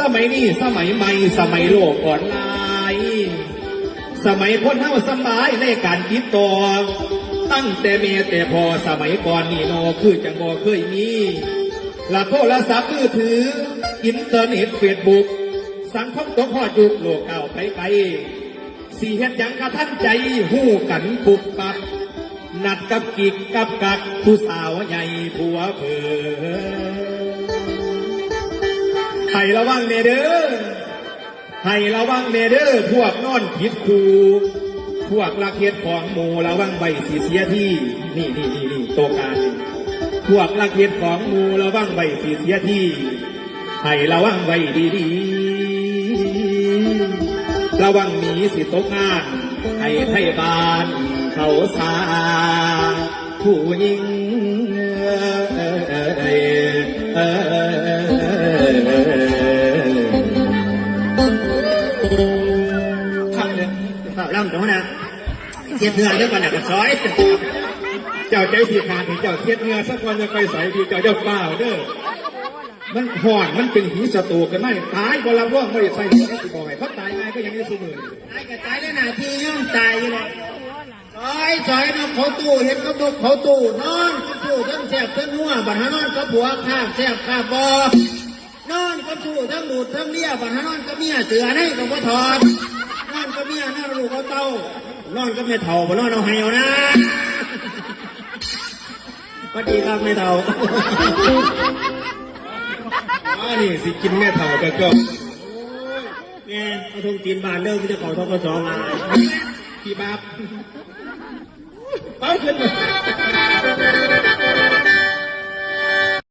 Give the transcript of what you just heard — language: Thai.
สมัยนี้สมัยใหม่สมัยโลกออนไลน์สมัยคนเฮาสบายในการติดต่อตั้งแต่เมียแต่พอสมัยก่อนนี่โนคือจังบ่เคยมีละโทรศัพท์มือถือ อินเทอร์เน็ตเฟซบุ๊กสังคมตกหอดยุคโลกเก่าไปไกลสี่เฮ็ดยังกระทันใจหู้กันปุบปับนัดกับกิกกับกักผู้สาวใหญ่ผัวเผอ ระวังเนเด้อให้ระวังเนเดอร์พวกนอนผิดคูพวกลักเฮ็ดของหมูระวังใบสีเสียที่ นี่นี่นี่นี่ตัวการพวกลักเฮ็ดของหมูระวังใบสีเสียที่ ให้ระวังไว้ดีระวังหนีสิตกงานให้ไทยบาน เขาสาผู้หญิง ยทำเลยเปล่าล่ำตรงนะเสียเนื้อเรื่องก่อนนะกับซอยเจ้าใจสีขาดถึงเจ้าเทียดเงือสักวันจะไปใส่ดีเจ้าเจ้าเปล่าเด้อมันห่อนมันเป็นหิวสตูกันไหมตายบอลำว่องไม่ใส่หัวนักสิบอยเขาตายไงก็ยังไม่สู้มือตายก็ตายแล้วนาทีย่อมตายอยู่เลยซอยซอยนกเขาตู้เห็นก็นกเขาตู้นอนตู้ทั้งแสบทั้งหัวบัดหานอนก็ผัวข้าแสบข้าบบอ นอนก็ตู้ทั้งดูดทั้งเลี้ยบัดนอนก็เมียเสือให้ก็บ่ถอดนอนก็เมียนั่นลูกเขาเต้านอนก็ไม่เท่าบ่นอนเอาให้เอานะสวัสดีครับไม่เท่าอ๋อนี่สิกินแม่เถ่าก็ก็แม่เขาทงจีนบานเลิกที่จะขอทกศมาพี่บับเอาขึ้นมา